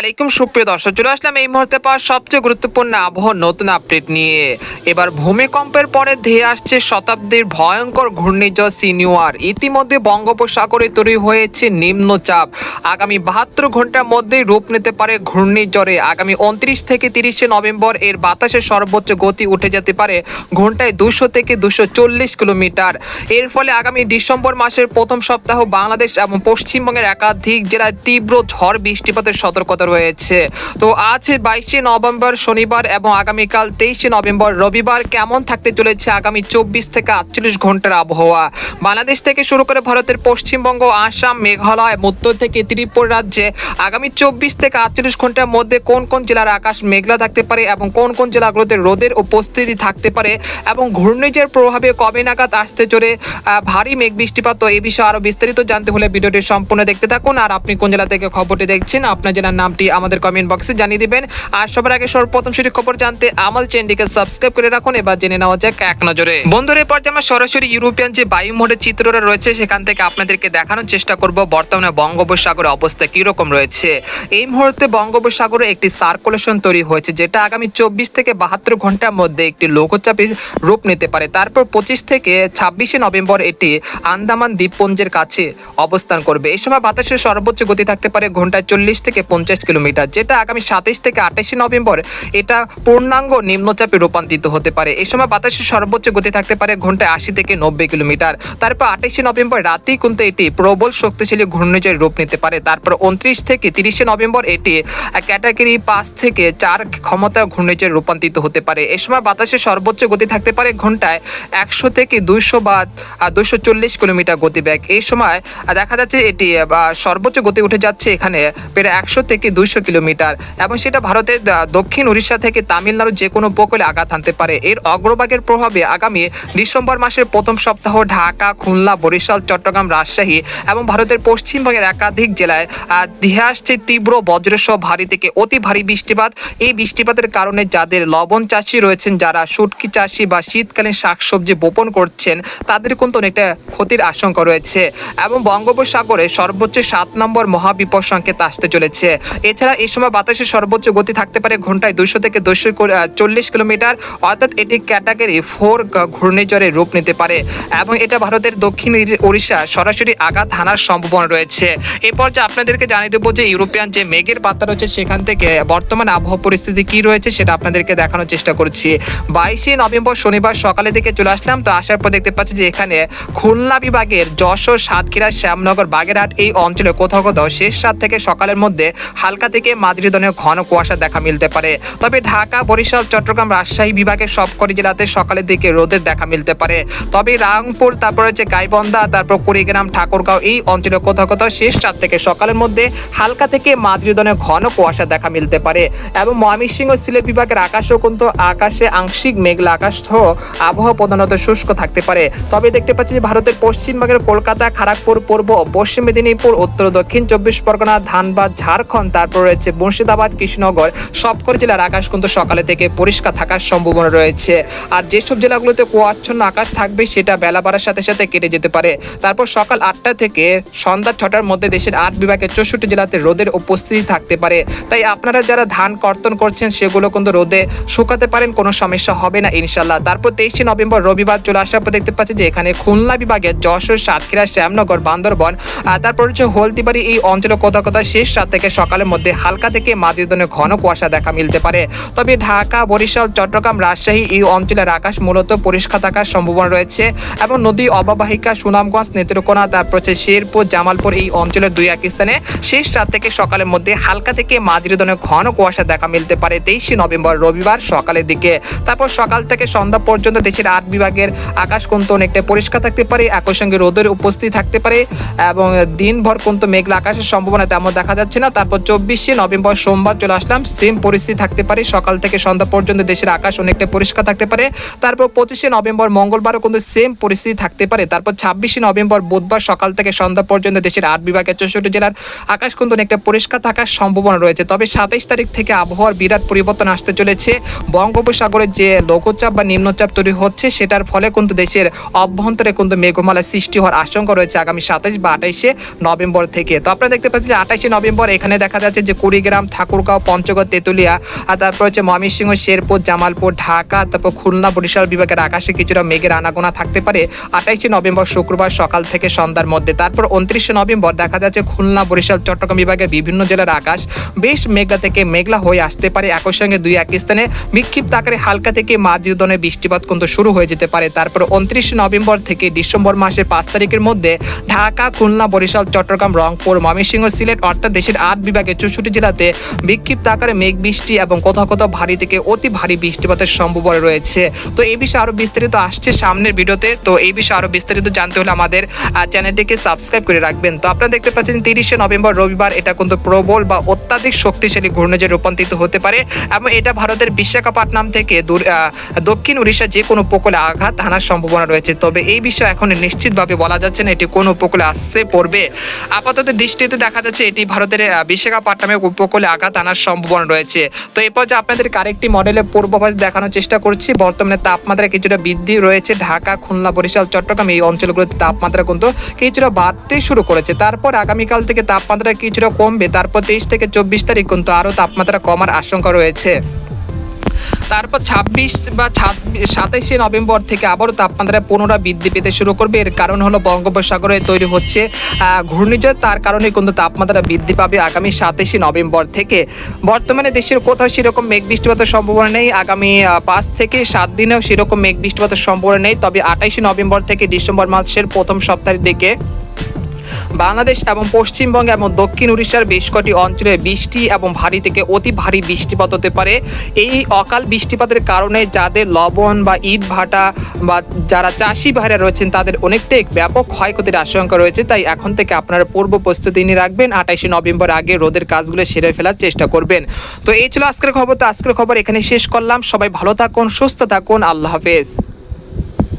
আলাইকুম, সুপ্রিয় দর্শক, চলে আসলাম এই মুহূর্তে পাওয়া সবচেয়ে গুরুত্বপূর্ণ আবহাওয়ার নতুন আপডেট নিয়ে। এবার ভূমিকম্পের পরে ধেয়ে আসছে শতাব্দীর ভয়ঙ্কর ঘূর্ণিঝড় সিনিয়র ইতিমধ্যে বঙ্গোপসাগরে তৈরি হয়েছে নিম্নচাপ। আগামী বাহাত্তর ঘণ্টার মধ্যেই রূপ নিতে পারে ঘূর্ণিঝড়ে। আগামী উনত্রিশ থেকে তিরিশে নভেম্বর এর বাতাসের সর্বোচ্চ গতি উঠে যেতে পারে ঘন্টায় দুশো থেকে দুশো চল্লিশ কিলোমিটার। এর ফলে আগামী ডিসেম্বর মাসের প্রথম সপ্তাহ বাংলাদেশ এবং পশ্চিমবঙ্গের একাধিক জেলায় তীব্র ঝড় বৃষ্টিপাতের সতর্কতা রয়েছে। তো আজ বাইশে নভেম্বর শনিবার এবং আগামীকাল তেইশে নভেম্বর রবিবার কেমন থাকতে চলেছে আগামী চব্বিশ থেকে আটচল্লিশ ঘণ্টার আবহাওয়া? বাংলাদেশ থেকে শুরু করে ভারতের পশ্চিমবঙ্গ, আসাম, মেঘালয়, উত্তর থেকে ত্রিপুরা রাজ্যে আগামী চব্বিশ থেকে আটচল্লিশ ঘণ্টার মধ্যে কোন কোন জেলার আকাশ মেঘলা থাকতে পারে এবং কোন কোন জেলাগুলোতে রোদের উপস্থিতি থাকতে পারে এবং ঘূর্ণিঝড়ের প্রভাবে কবে নাগাদ আসতে চলে ভারী মেঘ বৃষ্টিপাত? এই বিষয়ে আরও বিস্তারিত জানতে হলে ভিডিওটি সম্পূর্ণ দেখতে থাকুন। আর আপনি কোন জেলা থেকে খবরটি দেখছেন, আপনার জেলার নামটি আমাদের কমেন্ট বক্সে জানিয়ে দিবেন। আর সবার আগে সর্বপ্রথম সেটি খবর জানতে আমাদের চ্যানেলটিকে সাবস্ক্রাইব করে রাখুন, এবার জেনে নেওয়া যাক এক নজরে। বন্ধুরা, এরপর আমরা সরাসরি ইউরোপিয়ান যে বায়ুমোডের চিত্রটা রয়েছে, সেখান থেকে আপনাদেরকে দেখানোর চেষ্টা করব, বর্তমানে বঙ্গোপসাগরের অবস্থা কীরকম রয়েছে। এই মুহূর্তে বঙ্গোপসাগরে একটি সার্কুলেশন তৈরি হয়েছে, যেটা আগামী চব্বিশ থেকে বাহাত্তর ঘণ্টার মধ্যে একটি লঘুচাপে রূপ নিতে পারে। তারপর পঁচিশ থেকে ছাব্বিশে নভেম্বর এটি আন্দামান দ্বীপপুঞ্জের কাছে অবস্থান করবে। এই সময় বাতাসের সর্বোচ্চ গতি থাকতে পারে ঘন্টায় চল্লিশ থেকে পঞ্চাশ কিলোমিটার, যেটা আগামী সাতাইশ থেকে আঠাশে নভেম্বর এটা পূর্ণাঙ্গ নিম্নচাপে রূপান্তরিত হতে পারে। এই সময় বাতাসের সর্বোচ্চ গতি থাকতে পারে ঘন্টায় আশি থেকে নব্বই কিলোমিটার। তারপর আঠাশে নভেম্বর রাতেই কিন্তু এটি প্রবল শক্তিশালী ঘূর্ণিঝড় রূপ নিতে পারে। তারপর উনত্রিশ থেকে তিরিশে নভেম্বর এটি ক্যাটাগরি পাঁচ থেকে চার ক্ষমতা ঘূর্ণিঝড়ে রূপান্তরিত হতে পারে। এ সময় বাতাসের সর্বোচ্চ গতি থাকতে পারে ঘন্টায় একশো থেকে দুইশো বা দুশো চল্লিশ কিলোমিটার গতিবেগ। এই সময় দেখা যাচ্ছে এটি সর্বোচ্চ গতি উঠে যাচ্ছে এখানে প্রায় একশো থেকে দুইশো কিলোমিটার এবং সেটা ভারতের দক্ষিণ উড়িষ্যা থেকে তামিলনাড়ুর যে কোনো উপকূলে আঘাত হানতে পারে। এর অগ্রভাগের প্রভাবে আগামী ডিসেম্বর মাসের প্রথম সপ্তাহ ঢাকা, খুলনা, বরিশাল, চট্টগ্রাম, রাজশাহী এবং ভারতের পশ্চিমবঙ্গের একাধিক জেলায় ধেয়ে আসছে তীব্র বজ্রসহ ভারী থেকে অতি ভারী বৃষ্টিপাত। এই বৃষ্টিপাতের কারণে যাদের লবণ চাষি রয়েছেন, যারা শুটকি চাষি বা শীতকালীন শাকসবজি বোপন করছেন, তাদের কিন্তু অনেকটা ক্ষতির আশঙ্কা রয়েছে এবং বঙ্গোপসাগরে সর্বোচ্চ সাত নম্বর মহাবিপদ সংকেত আসতে চলেছে। এছাড়া এই সময় বাতাসের সর্বোচ্চ গতি থাকতে পারে ঘন্টায় দুশো থেকে দুশো চল্লিশ কিলোমিটার। অর্থাৎ এটি ক্যাটাগরি ফোর ঘূর্ণিঝড়ে রূপ নিতে পারে। এবং এটা ভারতের দক্ষিণ উড়িষ্যা সরাসরি আঘাত হানার সম্ভাবনা রয়েছে। এরপর যে আপনাদেরকে জানিয়ে দেবো যে ইউরোপিয়ান যে মেঘের পাতা রয়েছে সেখান থেকে বর্তমান আবহাওয়া পরিস্থিতি কি রয়েছে সেটা আপনাদেরকে দেখানোর চেষ্টা করছি। বাইশে নভেম্বর শনিবার সকালে থেকে চলে আসলাম। তো আসার পর দেখতে পাচ্ছি যে এখানে খুলনা বিভাগের যশোর, সাতক্ষীরা, শ্যামনগর, বাগেরহাট এই অঞ্চলে কোথাও কোথাও শেষ রাত থেকে সকালের মধ্যে হালকা থেকে মাঝারি ধরনের ঘন কুয়াশা দেখা মিলতে পারে। তবে ঢাকা, বরিশাল, চট্টগ্রাম, রাজশাহী বিভাগের সবকটি জেলাতে সকালের দিকে রোদের দেখা মিলতে পারে। তবে রাংপুর, তারপর হচ্ছে গাইবন্ধা, তারপর কুড়িগ্রাম, ঠাকুরগাঁও এই অঞ্চলে কোথাও কোথাও শেষ রাত থেকে সকালের মধ্যে হালকা থেকে মাঝারি ধরনের ঘন কুয়াশা দেখা মিলতে পারে। এবং ময়মনসিংহ সিলেট বিভাগের আকাশেও কিন্তু আকাশে আংশিক মেঘলা আকাশ সহ আবহাওয়া প্রধানত শুষ্ক থাকতে পারে। তবে দেখতে পাচ্ছি যে ভারতের পশ্চিমবঙ্গের কলকাতা খড়গপুর পূর্ব পশ্চিম মেদিনীপুর, উত্তর দক্ষিণ চব্বিশ পরগনা, ধানবাদ, ঝাড়খণ্ড তারপর রয়েছে মুর্শিদাবাদ, কৃষ্ণনগর, সবকটি জেলার আকাশ কিন্তু সকালে থেকে পরিষ্কার থাকার সম্ভাবনা রয়েছে। আর যেসব জেলাগুলোতে কুয়াচ্ছন্ন আকাশ থাকবে, সেটা বেলা বাড়ার সাথে সাথে কেটে যেতে পারে। তারপর সকাল আটটা থেকে সন্ধ্যা ছটার মধ্যে দেশের আট বিভাগের চৌষট্টি জেলাতে রোদের উপস্থিতি থাকতে পারে। তাই আপনারা যারা ধান কর্তন করছেন, সেগুলো কিন্তু রোদে শুকাতে পারেন, কোনো সমস্যা হবে না ইনশাল্লাহ তারপর তেইশে নভেম্বর, রবিবার চলে আসার পর দেখতে পাচ্ছি যে এখানে খুলনা বিভাগের যশোর, সাতক্ষীরা, শ্যামনগর, বান্দরবন তারপর হচ্ছে হলদিবাড়ি, এই অঞ্চলে কোথাও কোথাও শেষ রাত থেকে সকালের মধ্যে হালকা থেকে মাঝারি ঘন কুয়াশা দেখা মিলতে পারে। তবে ঢাকা, বরিশাল, চট্টগ্রাম, রাজশাহী এই অঞ্চলের আকাশ মূলত পরিষ্কার থাকার সম্ভাবনা রয়েছে এবং নদী, অববাহিকা, সুনামগঞ্জ, নেত্রকোনা, তারপর হচ্ছে শেরপুর, জামালপুর এই অঞ্চলের দুই এক স্থানে শেষ রাত থেকে সকালের মধ্যে হালকা থেকে মাঝারি ঘন কুয়াশা দেখা মিলতে পারে তেইশে নভেম্বর রবিবার সকালের দিকে। তারপর সকাল থেকে সন্ধ্যা পর্যন্ত দেশের আট বিভাগের আকাশ কিন্তু অনেকটা পরিষ্কার থাকতে পারে, একই সঙ্গে রোদের উপস্থিতি থাকতে পারে এবং দিনভর কিন্তু মেঘলা আকাশের সম্ভাবনা তেমন দেখা যাচ্ছে না। তারপর চব্বিশে নভেম্বর সোমবার চলে আসলাম। সেম পরিস্থিতি থাকতে পারে। সকাল থেকে সন্ধ্যা পর্যন্ত দেশের আকাশ অনেকটা পরিষ্কার থাকতে পারে। তারপর পঁচিশে নভেম্বর মঙ্গলবারও কিন্তু সেম পরিস্থিতি থাকতে পারে। তারপর ছাব্বিশে নভেম্বর বুধবার সকাল থেকে সন্ধ্যা পর্যন্ত দেশের আট বিভাগের চৌষট্টি জেলার আকাশ কিন্তু অনেকটা পরিষ্কার থাকার সম্ভাবনা রয়েছে। তবে সাতাইশ তারিখ থেকে আবহাওয়ার বিরাট পরিবর্তন আসতে চলেছে। বঙ্গোপসাগরের যে লঘুচাপ বা নিম্নচাপ তৈরি হচ্ছে, সেটার ফলে কিন্তু দেশের অভ্যন্তরে কিন্তু মেঘমালা সৃষ্টি হওয়ার আশঙ্কা রয়েছে আগামী সাতাইশ বা আঠাইশে নভেম্বর থেকে। তো আপনারা দেখতে পাচ্ছেন যে আঠাইশে নভেম্বর এখানে দেখা যাচ্ছে যাচ্ছে যে কুড়িগ্রাম, ঠাকুরগাঁও, পঞ্চগড়, তেঁতুলিয়া, আর তারপর হচ্ছে ময়মনসিংহ, শেরপুর, জামালপুর, ঢাকা, তারপর খুলনা, বরিশাল বিভাগের আকাশে কিছুটা মেঘের আনাগোনা থাকতে পারে। আঠাইশে নভেম্বর শুক্রবার সকাল থেকে সন্ধ্যার মধ্যে, তারপর উনত্রিশে নভেম্বর দেখা যাচ্ছে খুলনা, বরিশাল, চট্টগ্রাম বিভাগের বিভিন্ন জেলার আকাশ বেশ মেঘলা থেকে মেঘলা হয়ে আসতে পারে। একই সঙ্গে দুই এক স্থানে বিক্ষিপ্ত আকারে হালকা থেকে মাঝি ধরনের বৃষ্টিপাত কিন্তু শুরু হয়ে যেতে পারে। তারপর উনত্রিশে নভেম্বর থেকে ডিসেম্বর মাসের পাঁচ তারিখের মধ্যে ঢাকা, খুলনা, বরিশাল, চট্টগ্রাম, রংপুর, ময়মনসিংহ, সিলেট, অর্থাৎ দেশের আট বিভাগের চৌষট্টি জেলাতে বিক্ষিপ্ত আকারে মেঘ বৃষ্টি এবং কোথাও কোথাও ভারী থেকে অতি ভারী বৃষ্টিপাতের সম্ভাবনা রয়েছে। তো এই বিষয়ে আরও বিস্তারিত আসছে সামনের ভিডিওতে। তো এই বিষয়ে আরও বিস্তারিত জানতে হলে আমাদের চ্যানেলটিকে সাবস্ক্রাইব করে রাখবেন। তো আপনারা দেখতে পাচ্ছেন তিরিশে নভেম্বর রবিবার এটা কিন্তু প্রবল বা অত্যাধিক শক্তিশালী ঘূর্ণিঝড়ে রূপান্তরিত হতে পারে এবং এটা ভারতের বিশাখাপট্টনম থেকে দক্ষিণ উড়িষ্যা যে কোনো উপকূলে আঘাত হানার সম্ভাবনা রয়েছে। তবে এই বিষয়ে এখন নিশ্চিতভাবে বলা যাচ্ছে না এটি কোন উপকূলে আসতে পড়বে। আপাতত দৃষ্টিতে দেখা যাচ্ছে এটি ভারতের আহ, বিশাখাপট্টনমের উপকূলে আঘাত আনার সম্ভাবনা রয়েছে। তো এরপর যে আপনাদেরকে আরেকটি মডেলের পূর্বাভাস দেখানোর চেষ্টা করছি। বর্তমানে তাপমাত্রা কিছুটা বৃদ্ধি রয়েছে ঢাকা, খুলনা, বরিশাল, চট্টগ্রাম এই অঞ্চলগুলোতে তাপমাত্রা কিন্তু কিছুটা বাড়তে শুরু করেছে। তারপর আগামীকাল থেকে তাপমাত্রা কিছুটা কমবে। তারপর তেইশ থেকে চব্বিশ তারিখ কিন্তু আরও তাপমাত্রা কমার আশঙ্কা রয়েছে। তারপর ছাব্বিশ বা সাতাইশে নভেম্বর থেকে আবারও তাপমাত্রা পুনরায় বৃদ্ধি পেতে শুরু করবে। এর কারণ হলো বঙ্গোপসাগরে তৈরি হচ্ছে ঘূর্ণিঝড়। তার কারণে কিন্তু তাপমাত্রা বৃদ্ধি পাবে আগামী সাতাইশে নভেম্বর থেকে। বর্তমানে দেশের কোথাও সেরকম মেঘ বৃষ্টিপাতের সম্ভাবনা নেই। আগামী পাঁচ থেকে সাত দিনেও সেরকম মেঘ বৃষ্টিপাতের সম্ভাবনা নেই। তবে আঠাইশে নভেম্বর থেকে ডিসেম্বর মাসের প্রথম সপ্তাহের দিকে বাংলাদেশ এবং পশ্চিমবঙ্গ এবং দক্ষিণ উড়িষ্যার বেশ কটি অঞ্চলে বৃষ্টি এবং ভারী থেকে অতি ভারী বৃষ্টিপাত হতে পারে। এই অকাল বৃষ্টিপাতের কারণে যাদের লবণ বা ইট ভাটা বা যারা চাষি ভাইরা রয়েছেন, তাদের অনেকটাই ব্যাপক ক্ষয়ক্ষতির আশঙ্কা রয়েছে। তাই এখন থেকে আপনারা পূর্ব প্রস্তুতি নিয়ে রাখবেন। আঠাইশে নভেম্বর আগে রোদের কাজগুলো সেরে ফেলার চেষ্টা করবেন। তো এই ছিল আজকের খবর। তো আজকের খবর এখানে শেষ করলাম। সবাই ভালো থাকুন, সুস্থ থাকুন। আল্লাহ হাফেজ।